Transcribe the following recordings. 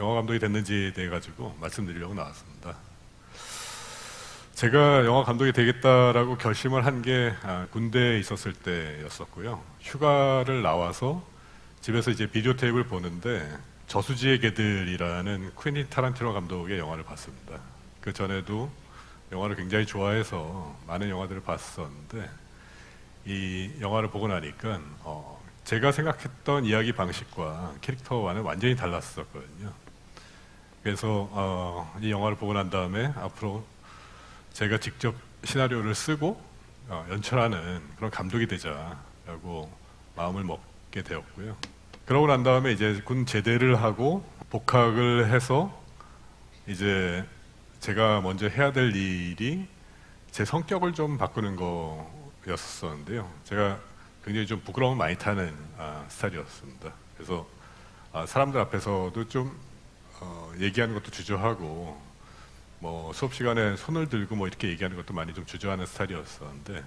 영화 감독이 됐는지에 대해 가지고 말씀드리려고 나왔습니다. 제가 영화 감독이 되겠다라고 결심을 한 게 군대에 있었을 때였었고요. 휴가를 나와서 집에서 이제 비디오 테이프를 보는데 저수지의 개들이라는 퀸틴 타란티노 감독의 영화를 봤습니다. 그 전에도 영화를 굉장히 좋아해서 많은 영화들을 봤었는데 이 영화를 보고 나니까 어, 제가 생각했던 이야기 방식과 캐릭터와는 완전히 달랐었거든요. 그래서 어, 이 영화를 보고 난 다음에 앞으로 제가 직접 시나리오를 쓰고 어, 연출하는 그런 감독이 되자라고 마음을 먹게 되었고요. 그러고 난 다음에 이제 군 제대를 하고 복학을 해서 이제 제가 먼저 해야 될 일이 제 성격을 좀 바꾸는 거였었는데요. 제가 굉장히 좀 부끄러움 많이 타는 아, 스타일이었습니다. 그래서 아, 사람들 앞에서도 좀 어, 얘기하는 것도 주저하고 뭐 수업 시간에 손을 들고 뭐 이렇게 얘기하는 것도 많이 좀 주저하는 스타일이었었는데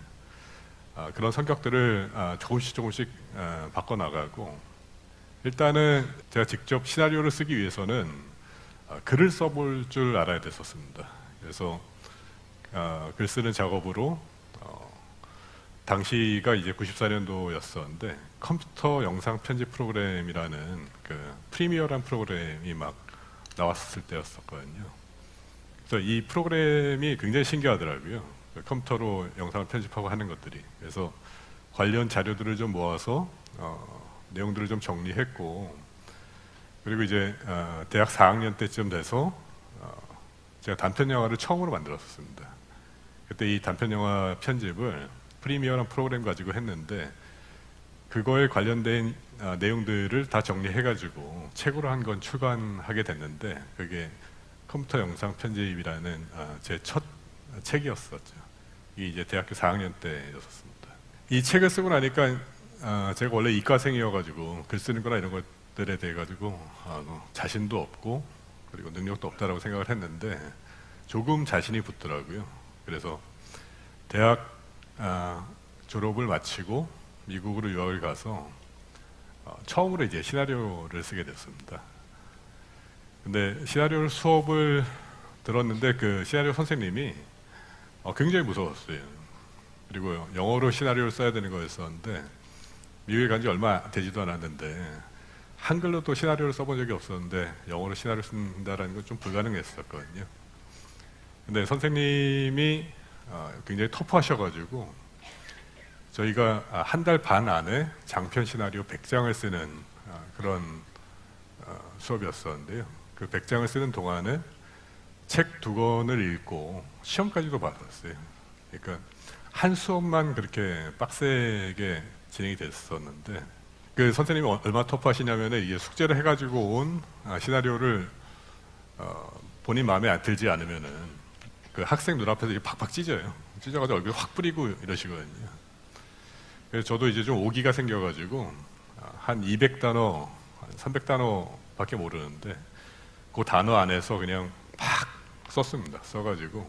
아, 그런 성격들을 아, 조금씩 조금씩 아, 바꿔 나가고 일단은 제가 직접 시나리오를 쓰기 위해서는 아, 글을 써볼 줄 알아야 됐었습니다. 그래서 아, 글 쓰는 작업으로 어, 당시가 이제 94년도였었는데 컴퓨터 영상 편집 프로그램이라는 그 프리미어란 프로그램이 막 나왔을 때였었거든요. 그래서 이 프로그램이 굉장히 신기하더라고요. 그 컴퓨터로 영상을 편집하고 하는 것들이. 그래서 관련 자료들을 좀 모아서 어, 내용들을 좀 정리했고 그리고 이제 어, 대학 4학년 때쯤 돼서 어, 제가 단편 영화를 처음으로 만들었습니다. 그때 이 단편 영화 편집을 프리미어란 프로그램 가지고 했는데 그거에 관련된 아, 내용들을 다 정리해가지고 책으로 한건 출간하게 됐는데 그게 컴퓨터 영상 편집이라는 아, 제첫 책이었었죠. 이게 이제 대학교 4학년 때였었습니다. 이 책을 쓰고 나니까 아, 제가 원래 이과생이어가지고 글 쓰는 거나 이런 것들에 대해 가지고 아, 뭐 자신도 없고 그리고 능력도 없다라고 생각을 했는데 조금 자신이 붙더라고요. 그래서 대학 아, 졸업을 마치고 미국으로 유학을 가서 어, 처음으로 이제 시나리오를 쓰게 됐습니다. 근데 시나리오 수업을 들었는데 그 시나리오 선생님이 어, 굉장히 무서웠어요. 그리고 영어로 시나리오를 써야 되는 거였었는데 미국에 간 지 얼마 되지도 않았는데 한글로 또 시나리오를 써본 적이 없었는데 영어로 시나리오 쓴다라는 건 좀 불가능했었거든요. 근데 선생님이 어, 굉장히 터프하셔가지고 저희가 아, 한달 반 안에 장편 시나리오 100장을 쓰는 아, 그런 어, 수업이었었는데요. 그 100장을 쓰는 동안에 책 두 권을 읽고 시험까지도 봤었어요. 그러니까 한 수업만 그렇게 빡세게 진행이 됐었는데 그 선생님이 얼마나 터프하시냐면 이게 숙제를 해가지고 온 아, 시나리오를 어, 본인 마음에 안 들지 않으면은 그 학생 눈앞에서 이게 팍팍 찢어요. 찢어가지고 얼굴 확 뿌리고 이러시거든요. 그래서 저도 이제 좀 오기가 생겨가지고 아, 한 200단어, 한 300단어밖에 모르는데 그 단어 안에서 그냥 팍 썼습니다. 써가지고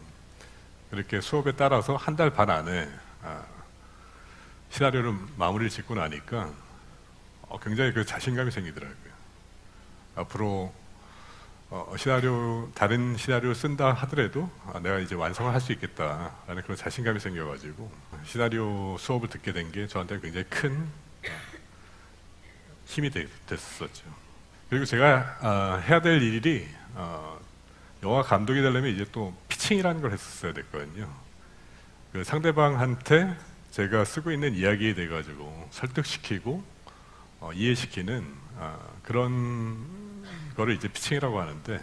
그렇게 수업에 따라서 한 달 반 안에 아, 시나리오를 마무리를 짓고 나니까 어, 굉장히 그 자신감이 생기더라고요. 앞으로 어, 시나리오 다른 시나리오를 쓴다 하더라도 아, 내가 이제 완성을 할 수 있겠다라는 그런 자신감이 생겨가지고 시나리오 수업을 듣게 된 게 저한테 굉장히 큰 힘이 되, 됐었죠. 그리고 제가 아, 해야 될 일이 어, 영화 감독이 되려면 이제 또 피칭이라는 걸 했었어야 됐거든요. 그 상대방한테 제가 쓰고 있는 이야기에 대해 가지고 설득시키고 어, 이해시키는 아, 그런 그거를 이제 피칭이라고 하는데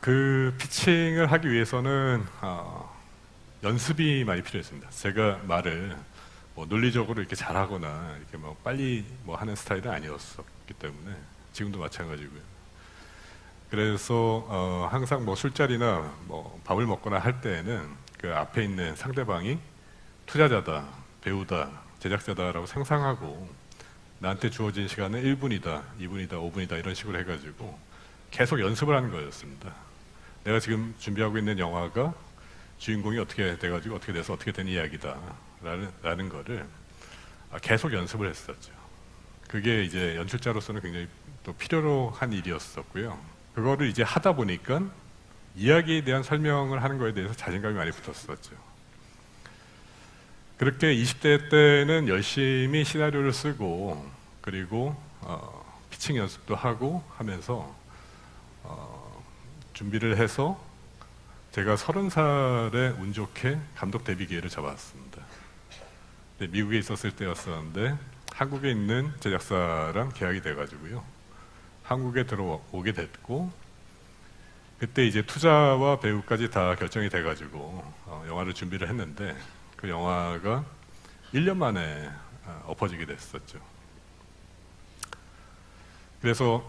그 피칭을 하기 위해서는 어, 연습이 많이 필요했습니다. 제가 말을 뭐 논리적으로 이렇게 잘하거나 이렇게 뭐 빨리 뭐 하는 스타일은 아니었었기 때문에 지금도 마찬가지고요. 그래서 어, 항상 뭐 술자리나 뭐 밥을 먹거나 할 때에는 그 앞에 있는 상대방이 투자자다, 배우다, 제작자다라고 상상하고 나한테 주어진 시간은 1분이다, 2분이다, 5분이다 이런 식으로 해가지고 계속 연습을 하는 거였습니다. 내가 지금 준비하고 있는 영화가 주인공이 어떻게 돼가지고 어떻게 돼서 어떻게 된 이야기다라는 라는 거를 계속 연습을 했었죠. 그게 이제 연출자로서는 굉장히 또 필요로 한 일이었었고요. 그거를 이제 하다 보니까 이야기에 대한 설명을 하는 거에 대해서 자신감이 많이 붙었었죠. 그렇게 20대 때는 열심히 시나리오를 쓰고 그리고 어, 피칭 연습도 하고 하면서 어, 준비를 해서 제가 서른 살에 운 좋게 감독 데뷔 기회를 잡았습니다. 네, 미국에 있었을 때였었는데 한국에 있는 제작사랑 계약이 돼가지고요. 한국에 들어오게 됐고 그때 이제 투자와 배우까지 다 결정이 돼가지고 어, 영화를 준비를 했는데 그 영화가 1년 만에 어, 엎어지게 됐었죠. 그래서